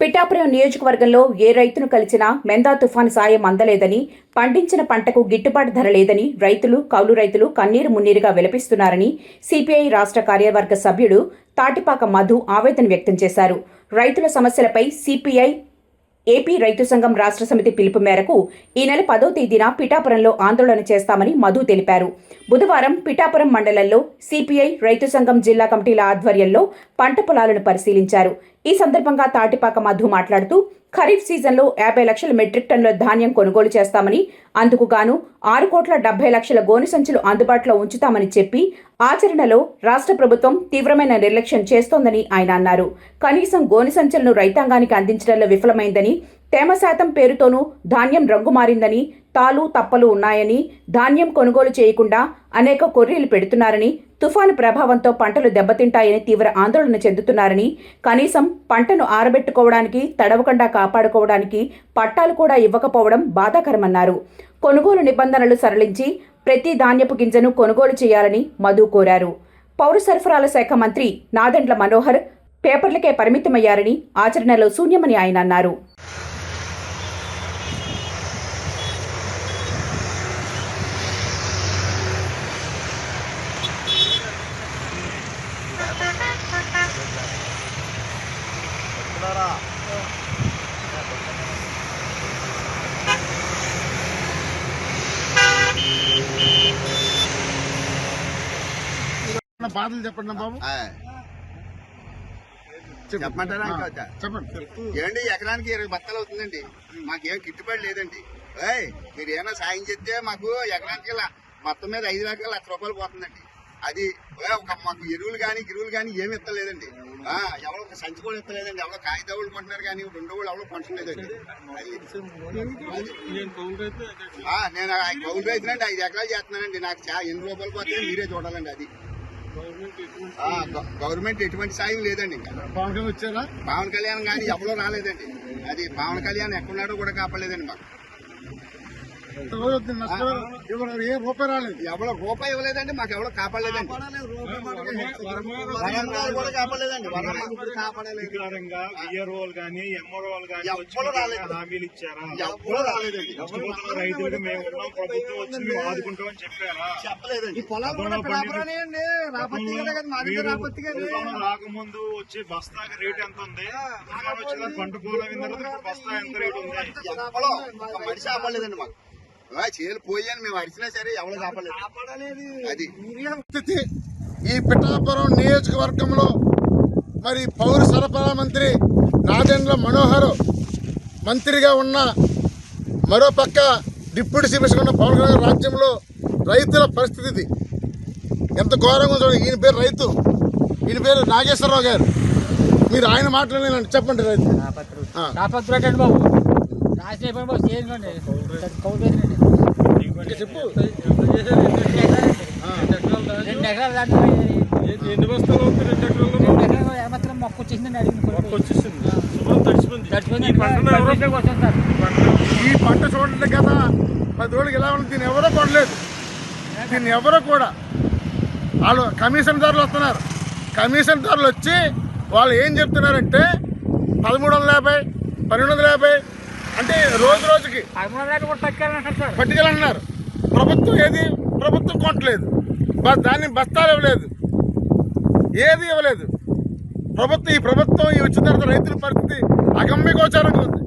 పిఠాపురం నియోజకవర్గంలో ఏ రైతును కలిసినా మెందా తుఫాను సాయం అందలేదని పండించిన పంటకు గిట్టుబాటు ధర లేదని రైతులు కౌలు రైతులు కన్నీరు మున్నీరుగా విలపిస్తున్నారని సిపిఐ రాష్ట్ర కార్యవర్గ సభ్యుడు తాటిపాక మధు ఆవేదన వ్యక్తం చేశారు. రైతుల సమస్యలపై సిపిఐ ఏపీ రైతు సంఘం రాష్ట్ర సమితి పిలుపు మేరకు ఈ నెల పదో తేదీన పిఠాపురంలో ఆందోళన చేస్తామని మధు తెలిపారు. బుధవారం పిఠాపురం మండలంలో సిపిఐ రైతు సంఘం జిల్లా కమిటీల ఆధ్వర్యంలో పంట పొలాలను పరిశీలించారు. ఈ సందర్భంగా తాటిపాక మధు మాట్లాడుతూ ఖరీఫ్ సీజన్లో యాభై లక్షల మెట్రిక్ టన్నుల ధాన్యం కొనుగోలు చేస్తామని అందుకు గాను ఆరు కోట్ల డెబ్బై లక్షల గోనె సంచులు అందుబాటులో ఉంచుతామని చెప్పి ఆచరణలో రాష్ట్ర ప్రభుత్వం తీవ్రమైన నిర్లక్ష్యం చేస్తోందని ఆయన అన్నారు. కనీసం గోనె సంచులను రైతాంగానికి అందించడంలో విఫలమైందని తేమ శాతం పేరుతోనూ ధాన్యం రంగు మారిందని తాలు తప్పలు ఉన్నాయని ధాన్యం కొనుగోలు చేయకుండా అనేక కొర్రీలు పెడుతున్నారని తుఫాను ప్రభావంతో పంటలు దెబ్బతింటాయని తీవ్ర ఆందోళన చెందుతున్నారని కనీసం పంటను ఆరబెట్టుకోవడానికి తడవకుండా కాపాడుకోవడానికి పట్టాలు కూడా ఇవ్వకపోవడం బాధాకరమన్నారు. కొనుగోలు నిబంధనలు సరళించి ప్రతి ధాన్యపు గింజను కొనుగోలు చేయాలని మధు కోరారు. పౌర సరఫరాల శాఖ మంత్రి నాదెండ్ల మనోహర్ పేపర్లకే పరిమితమయ్యారని ఆచరణలో శూన్యమని ఆయన అన్నారు. ఉన్న బాధలు చెప్పండి బాబు. చెప్పమంటారా? చెప్పండి ఏమండి ఎకరానికి ఇరవై బత్తాలు అవుతుందండి మాకేం గిట్టుబాటు లేదండి ఏయ్ మీరు ఏమైనా సాయం చేస్తే మాకు ఎకరానికి మొత్తం మీద ఐదు లక్షల లక్ష రూపాయలు పోతుందండి అది ఏ, ఒక మాకు ఎరువులు కానీ గిరువులు కానీ ఏమి ఇస్తలేదండి ఎవరో ఒక సంచి కూడా ఇస్తలేదండి ఎవరో కాగితావులు కొంటున్నారు కానీ రెండో వాళ్ళు ఎవరో కొంటలేదండి నేను కౌలు రైతునండి ఐదు ఎకరాలు చేస్తున్నానండి నాకు ఎన్ని రూపాయలు పోతే మీరే చూడాలండి అది గవర్నమెంట్ ఎటువంటి సాయం లేదండి ఇంకా. పవన్ కళ్యాణ్ వచ్చారా? పవన్ కళ్యాణ్ కానీ ఎవరో రాలేదండి. అది పవన్ కళ్యాణ్ ఎక్కడున్నాడో కూడా కాపలేదండి మాకు ఎవరు వద్దు, నష్టపోయారు. ఎవరు ఏ రూపాయి రాలేదు ఎవరో రూపాయి ఇవ్వలేదండి మాకు ఎవరో కాపాడలేదండి వరంగల్ కూడా కాపాడలేదండి కాపాడలేదు కానీ ఎంఆర్ఓలు కానీ వచ్చి రాలేదు. హామీలు ఇచ్చారా రాలేదండి రైతులకు మేము ప్రభుత్వం వచ్చి మేము ఆదుకుంటామని చెప్పారా చెప్పలేదండి గతంలో రాకముందు రేట్ ఎంత ఉంది పంట పూల తర్వాత బస్తా ఎంత రేట్ ఉంది మనిషి ఆపలేదండి మాకు చేలు పోయాను మేము అడిచినా సరే ఎవరో కాపాడలేదు. అది. స్థితి ఈ పిఠాపురం నియోజకవర్గంలో మరి పౌర సరఫరా మంత్రి నాదెండ్ల మనోహర్ మంత్రిగా ఉన్న మరోపక్క డిప్యూటీ సీఎం ఉన్న పవన్ కళ్యాణ్ రాజ్యంలో రైతుల పరిస్థితి ఇది. ఎంత ఘోరంగా ఉందో చూడండి. ఈయన పేరు రైతు. ఈయన పేరు నాగేశ్వరరావు గారు. మీరు ఆయన మాట్లాడలేనండి చెప్పండి రైతు. బాబు. చెప్పు. రెండు ఎకరాలు దాంట్లో ఎన్ని బస్తాలు అవుతుంది రెండు ఎకరాల్లో రెండు ఎకరాలు ఏమాత్రం మొక్క వచ్చేసిందండి అడిగింది వచ్చేసింది. శుభ్రం తడిచిపోయింది చచ్చిపోయింది ఈ పంట చూడండి కదా పది రోజులకి ఎలా ఉంది దీన్ని ఎవరో కొనలేదు. దీన్ని ఎవరో కూడా వాళ్ళు కమిషన్ దారులు వస్తున్నారు. కమిషన్ దారులు వచ్చి వాళ్ళు ఏం చెప్తున్నారంటే పదమూడు వందల యాభై పన్నెండు వందల యాభై అంటే రోజు రోజుకి పట్టుకెళ్ళంటున్నారు. ప్రభుత్వం ఏది ప్రభుత్వం కొట్టలేదు బ- దాన్ని బస్తాలు ఇవ్వలేదు. ఏది ఇవ్వలేదు. ప్రభుత్వం ఈ ప్రభుత్వం ఈ వచ్చిన తర్వాత రైతుల పరిస్థితి అగమ్య గోచారంగా ఉంది